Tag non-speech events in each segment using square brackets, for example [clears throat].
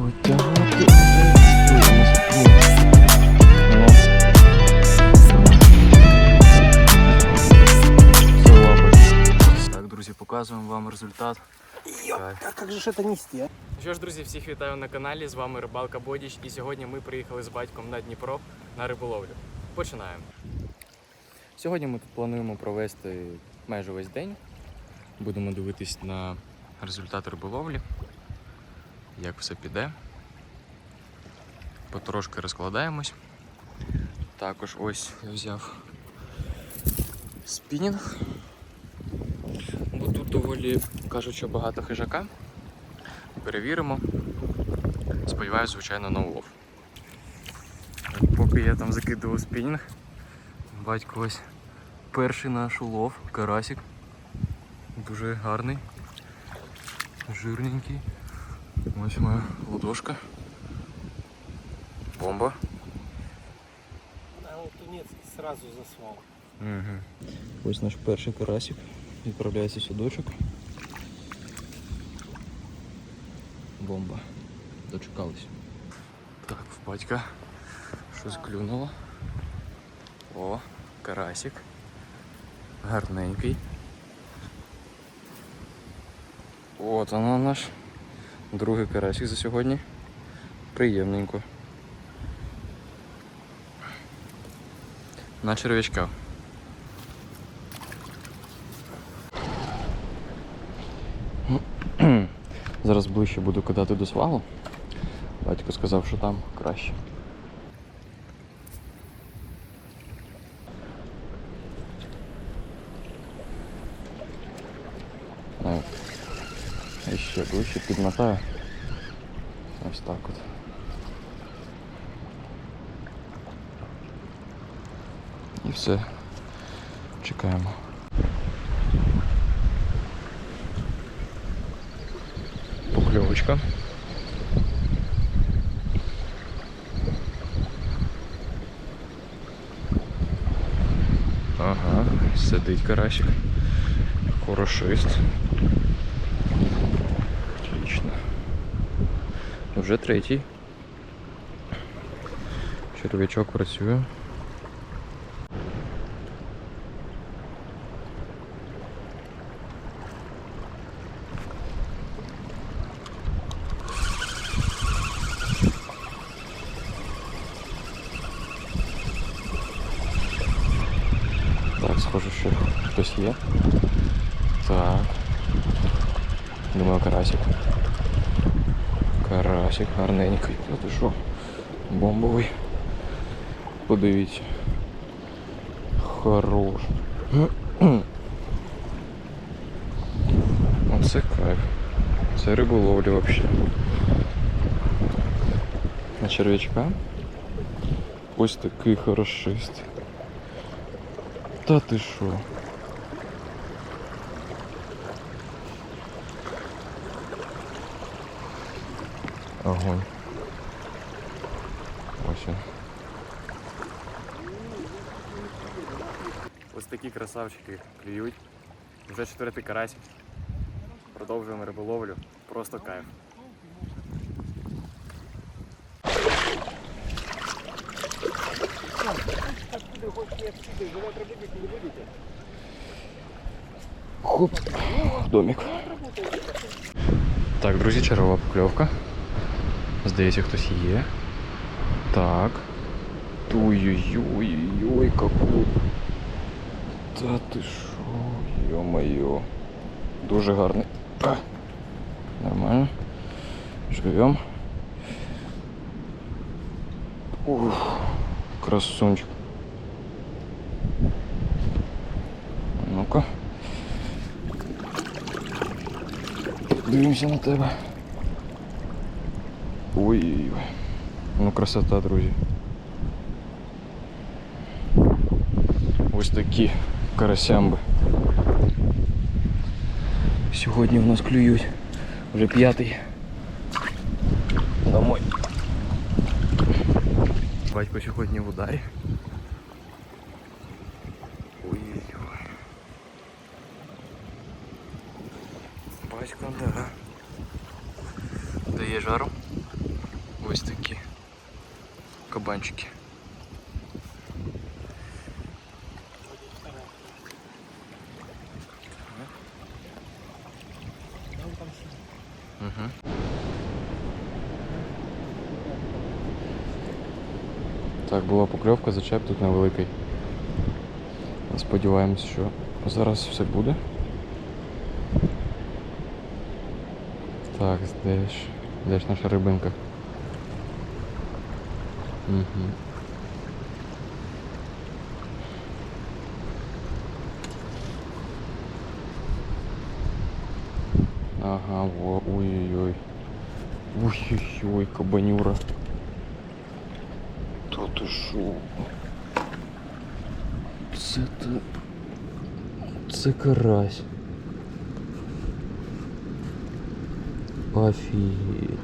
потягати. Ой, у нас тут Ну. Все, лапать. Так, друзі, показуємо вам результат. Кайф. А как же ж это нести, а? Що ж, друзі, всіх вітаю на каналі. З вами Рибалка Бодіч. І сьогодні ми приїхали з батьком на Дніпро на риболовлю. Починаємо. Сьогодні ми тут плануємо провести майже весь день. Будемо дивитись на результати риболовлі, як все піде. Потрошки розкладаємось. Також ось я взяв спінінг. Бо тут доволі кажуть, що багато хижака. Перевіримо. Сподіваюсь, звичайно, на улов. Поки я там закидував спінінг, батько ось перший наш улов, карасик. Дуже гарний, жирненький. Ось моя ладошка. Бомба. А вот тунец сразу засвал. Угу. Ось наш перший карасик. Відправляється в садочок. Бомба. Дочекались. Так, в батька щось клюнуло. О, карасик. Гарненький. От воно наш другий карасик за сьогодні. Приємненько. На черв'ячка. Зараз ближче буду кидати до свалу. Батько сказав, що там краще. Так. І ще ближче підмотаю. Ось так от. І все. Чекаємо. Покльовочка. Ага, сидить карасик. Хорошист. Вже третій. Черв'ячок працює. Так, схоже, що хтось є. Так. Думаю, карасик. Карасик гарненький. Та ти що? Бомбовий. Подивіться. Хорош. [clears throat] Оце кайф. Це риболовля вообще. На черв'ячка. Ось такий хорошист. Та ти що? Огонь. Ось він. Ось такі красавчики клюють. Вже четвертий карасик. Продовжуємо риболовлю. Просто кайф. Хоп, домик. Так, друзі, чергова покльовка. Здається, хтось є. Так. Ой-ой-ой, какой. Та ти що, йо-моє. Дуже гарний. А. Нормально. Живем. Ух, красунчик. Ну-ка. Дивимося на тебе. Ой-ой-ой. Ну красота, друзі. Ось такі карасямби. Сьогодні в нас клюють. Вже п'ятий. Домой. Батько сьогодні в ударі. Ой-ой-ой. Батько, да. Дає жару. ось такі кабанчики. Угу. Так, була покльовка, зачеп тут невеликий. Сподіваємось, що зараз все буде. Так, де ж, де ж наша рибинка? Угу. Ага, ой-ой-ой. Ой-ой-ой, кабанюра. Шо? Це та... Це карась. Офігеть.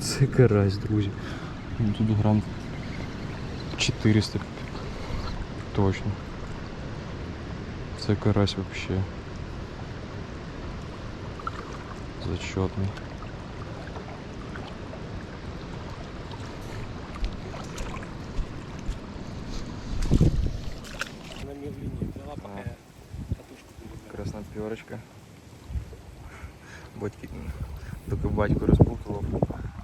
Це карась, друзі. Ну, Тут грам 400 точно. Це карась вообще. Зачетний. Доки батько розпутував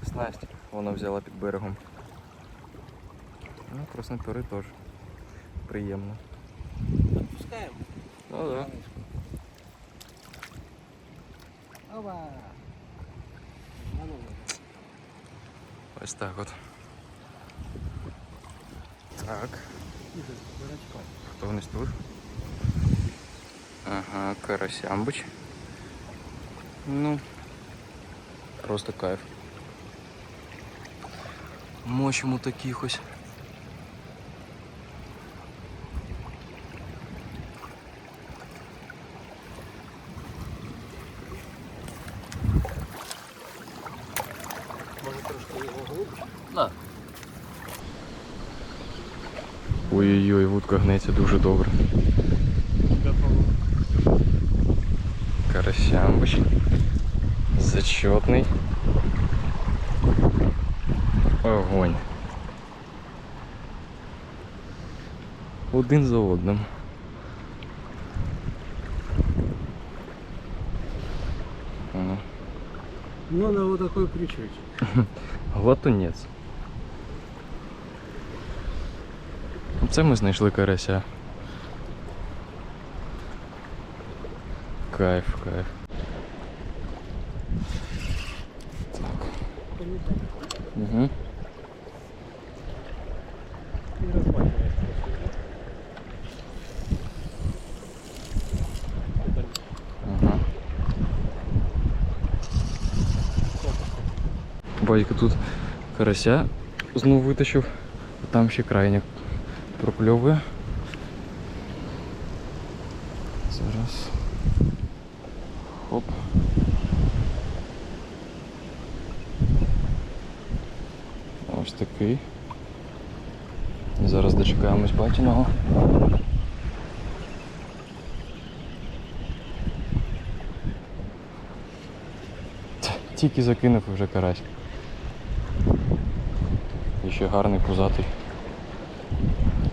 снасть, вона взяла під берегом. Ну, краснопери теж. Приємно. Отпускаем. Ну да. Ова. А ну, Ось так от. Так, хто вниз тут? Ага, карасямбич. Ну, просто кайф. Мочимо таких ось. Може трошки його глубже? Да. Ой-ой-ой, вудка гнеться дуже добре. Карасямбич. Зачетний. Огонь. Один за одним. Ну, на вот такой крючочек. [laughs] Глатунець. Це ми знайшли карася. Кайф, кайф. Угу. Ага. Батько тут карася знову витащив, а там ще крайня прокльовує. Зараз. Хоп. Ось такий. Зараз батіного. Тільки закинув вже карась. І ще гарний пузатий.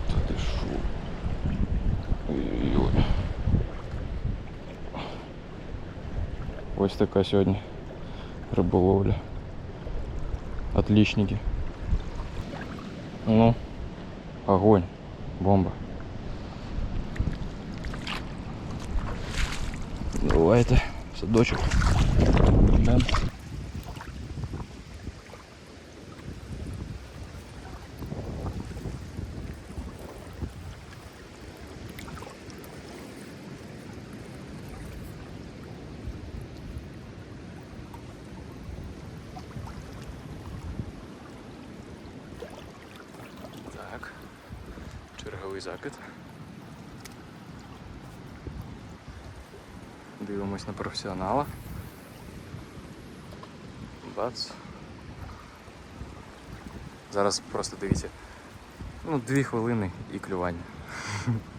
Та ти шо? Ой-ой-ой. Ось така сьогодні риболовля. Отличники. Ну, огонь, бомба. Давайте, садочок. Да. Так, черговий закид. Дивимось на професіонала. Бац. Зараз просто дивіться. Ну, дві хвилини і клювання. [laughs]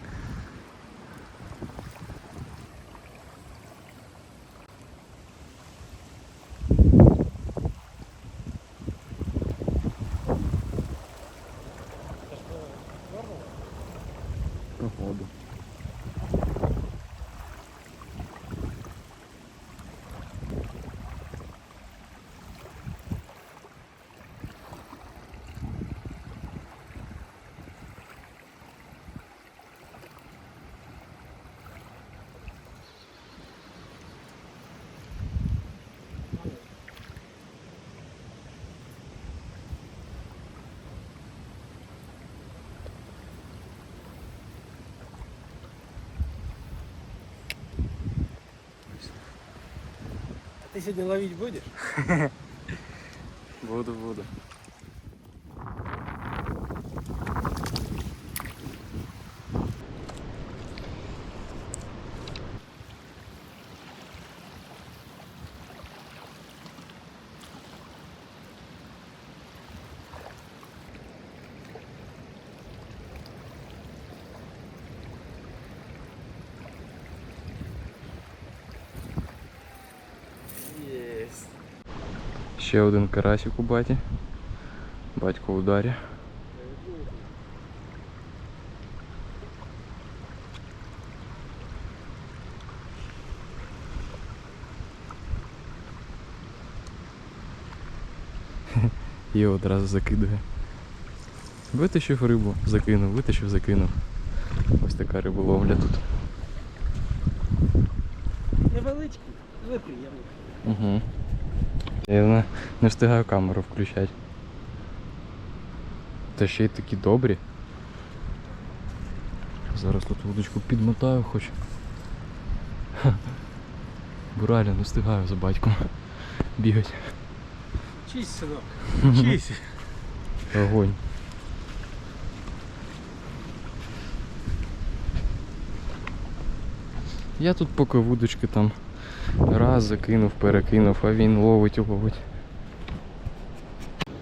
Ты сегодня ловить будешь? [laughs] Буду, буду. Ще один карасик у баті. Батько ударі. [laughs] І одразу закидує. Витащив рибу, закинув, витащив, закинув. Ось така риболовля тут. Невеличкий, але приємний. Угу. Я не, встигаю камеру включати. Та ще й такі добрі. Зараз тут вудочку підмотаю хоч. Реально не встигаю за батьком бігати. Чись, сынок, чись. Огонь. Я тут поки вудочки там раз закинув, перекинув, а він ловить, ловить.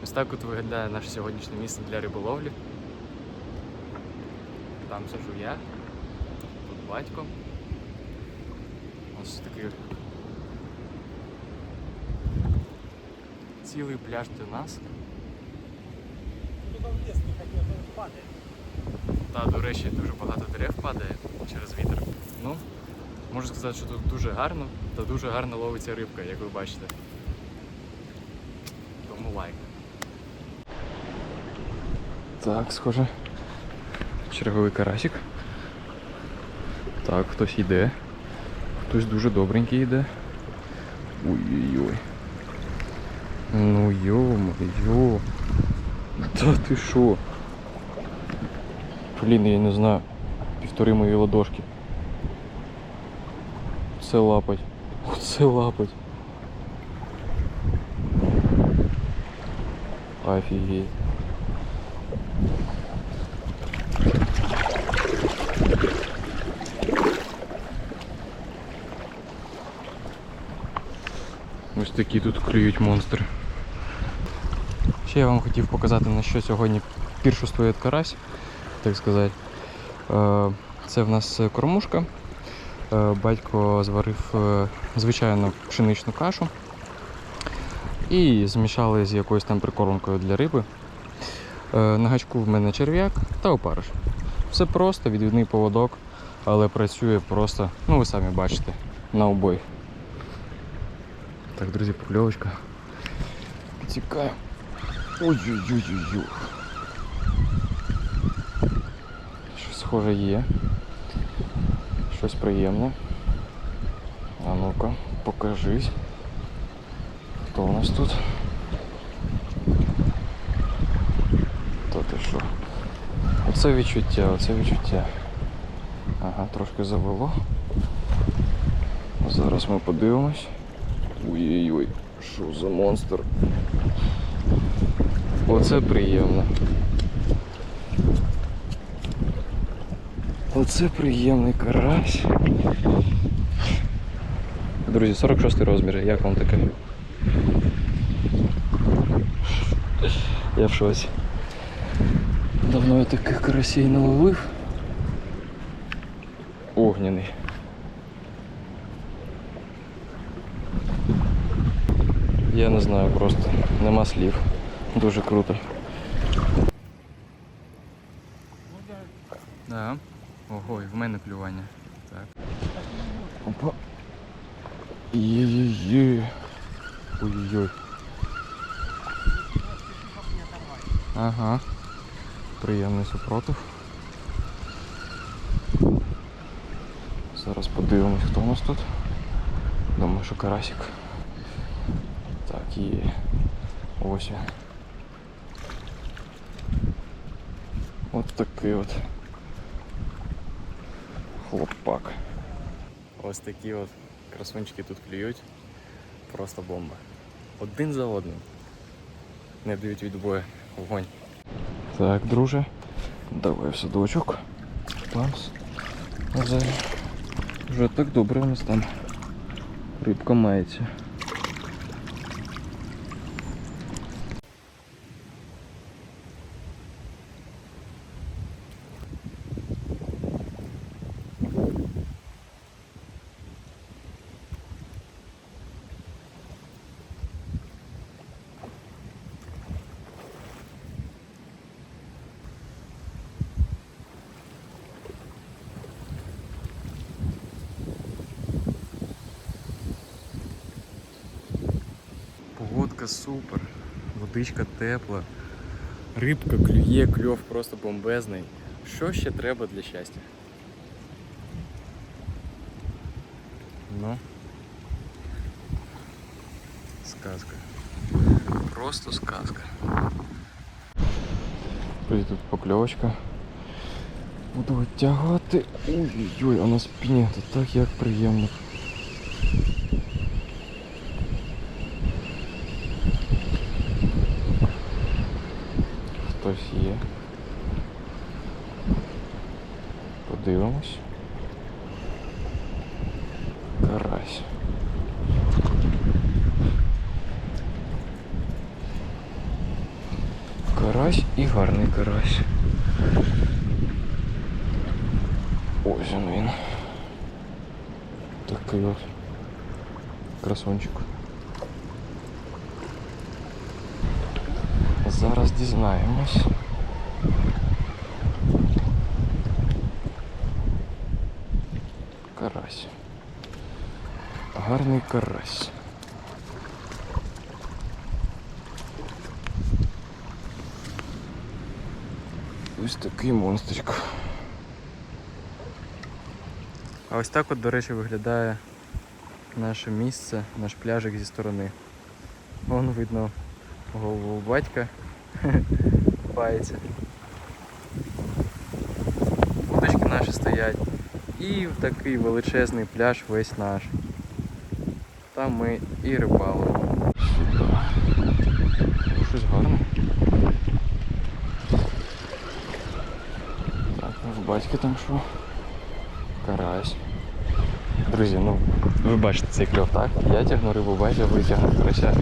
Ось так от виглядає наше сьогоднішнє місце для риболовлі. Там сижу я, тут батько. Ось такий цілий пляж для нас. Та, до речі, дуже багато дерев падає через вітер. Ну, можу сказати, що тут дуже гарно та дуже гарно ловиться рибка, як ви бачите. Тому лайк. Так, схоже. Черговий карасик. Так, хтось йде. Хтось дуже добренький йде. Ой-ой-ой. Ну йо-моє. Та ти що? Блін, я не знаю. Півтори мої ладошки. Це лапать. Оце лапать. Офігеть. Ось такі тут клюють монстри. Ще я вам хотів показати, на що сьогодні піршествує карась, так сказати. Е, Це в нас кормушка. Е, Батько зварив е, звичайну пшеничну кашу і змішали з якоюсь там прикормкою для риби. Е, На гачку в мене черв'як та опариш. Все просто, відвідний поводок, але працює просто, ну ви самі бачите, на обоїх. Так, друзі, покльовочка. Підсікаю. Ой-ой-ой-ой-ой. Щось схоже є. Щось приємне. А ну-ка, покажись. Хто у нас тут? То ти що? Оце відчуття, оце відчуття. Ага, трошки завело. Зараз ми подивимось. Ой-ой-ой, що за монстр? Оце приємно. Оце приємний карась. Друзі, 46 розмір, як вам таке? Я в шоці. Давно я таких карасей не ловив. Огняний. Я не знаю просто. Нема слів. Дуже круто. Да. Ого, і в мене клювання. Так. Опа. Є-є-є. Ой-ой-ой. Ага. Приємний супротив. Зараз подивимось, хто у нас тут. Думаю, що карасик. Так, є. Ось. От такий от хлопак. Ось такі от красунчики тут клюють. Просто бомба. Один за одним. Не дають відбою. Вогонь. Так, друже. Давай в садочок. Вже, вже так добре у нас там. Рибка мається. Погодка супер, водичка тепла, рибка клює, кльов просто бомбезний. Що ще треба для щастя? Ну. Сказка. Просто сказка. Тут покльовочка. Буду витягувати. Ой-ой-ой, а на так як приємно. Хтось є. Подивимось. Карась. Карась і гарний карась. Ось він він. Такий от красунчик. Зараз дізнаємось. Карась. Гарний карась. Ось такий монстрик. А ось так от, до речі, виглядає наше місце, наш пляжик зі сторони. Вон видно голову батька купається. Удочки наші стоять. І в такий величезний пляж весь наш. Там ми і рибалимо. Щось гарне. Так, ну батьки там що? Карась. Друзі, ну ви бачите цей кльов, так? Я тягну рибу, батя витягнув карася.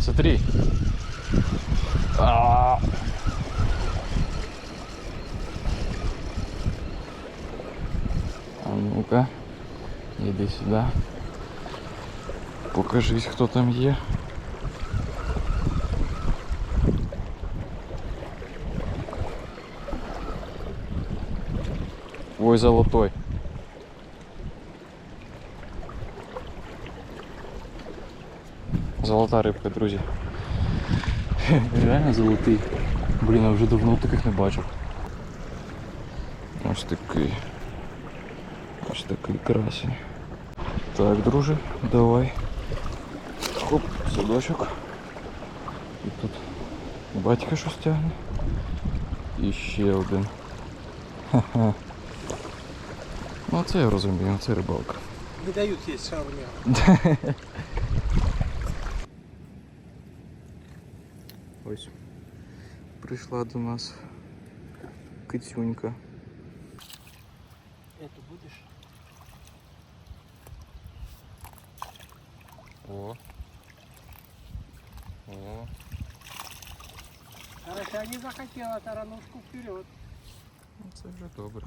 Смотри. А. А ну-ка, іди сюди. Покажись, хто там є. Ой, золотой. Золота рибка, друзі. [laughs] Реально золотий. Блін, я вже давно таких не бачив. Ось такий. Ось такий красень. Так, друже, давай. Хоп, садочок. І тут батька щось тягне. І ще один. Ха-ха. Ну це я розумію, це рибалка. Не дают есть шаурмя. [laughs] Прийшла до нас кицюнька. Эту будешь? О. О. Хорошо, не захотела таранушку вперед. Ну, Це вже добре.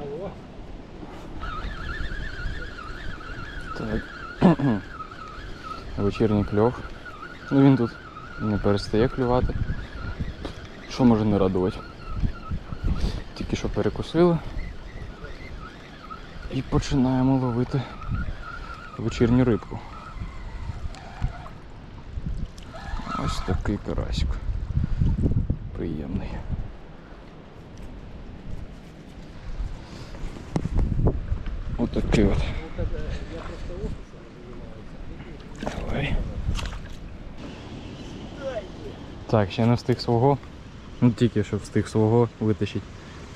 Алло. Так. [clears throat] Вечірній кльов. Ну він тут Не перестає клювати. Що може не радувати? Тільки що перекусили. І починаємо ловити вечірню рибку. Ось такий карасик. Приємний. Отакий от. Так, ще не встиг свого. Ну тільки що встиг свого витащить.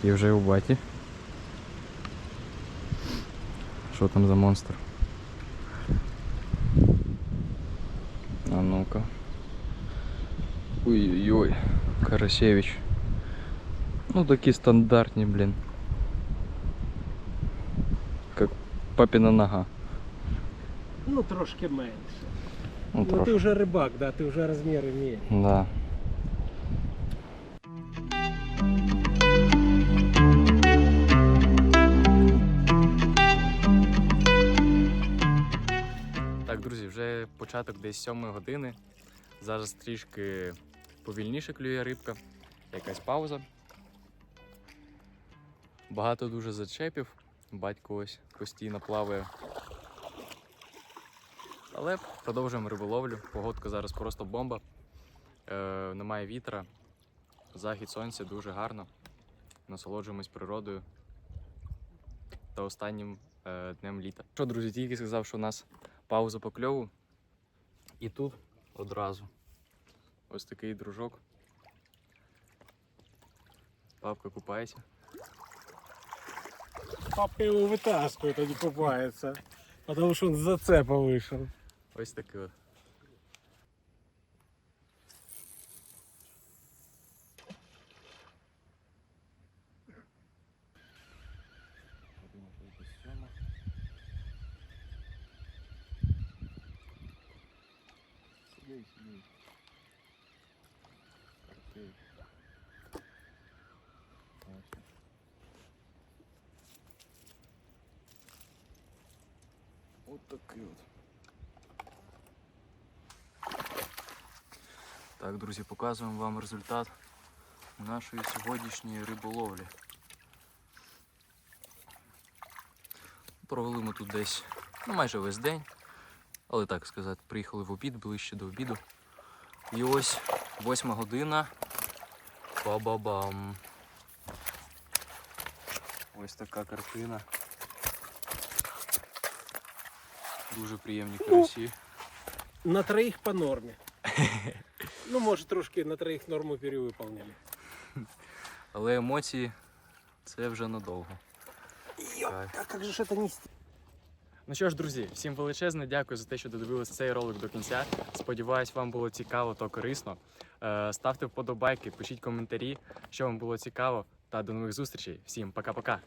І вже у баті. Що там за монстр? А ну-ка. Ой-ой-ой, Карасевич. Ну такі стандартні, блін. Как папіна нога. Ну трошки менше. Ну, Ну, ти трошки. вже рибак, да, ти вже розміри вмієш. Да. Вже початок десь 7 години. Зараз трішки повільніше клює рибка, якась пауза. Багато дуже зачепів. Батько ось постійно плаває. Але продовжуємо риболовлю. Погодка зараз просто бомба. Е, немає вітра. Захід сонця дуже гарно. Насолоджуємось природою та останнім е, днем літа. Що, друзі, тільки сказав, що у нас пауза по кльову. І тут одразу ось такий дружок. Папка купається. Папка його витаскує, тоді купається, тому Потому він он це повишив. Ось такий от. Сюди, сюди. Окей. Ось. От такий от. Так, друзі, показуємо вам результат нашої сьогоднішньої риболовлі. Провели ми тут десь ну, майже весь день, але так сказати, приїхали в обід, ближче до обіду. І ось восьма година. Ба-ба-бам. Ось така картина. Дуже приємні карасі. На троих по норме. [laughs] Ну, может, трошки на троих норму перевыполнили. Але емоції це вже надовго. Ёпта, а как же ж это нести? Ну що ж, друзі, всім величезне дякую за те, що додивилися цей ролик до кінця. Сподіваюсь, вам було цікаво та корисно. Е, Ставте вподобайки, пишіть коментарі, що вам було цікаво. Та до нових зустрічей. Всім пока-пока.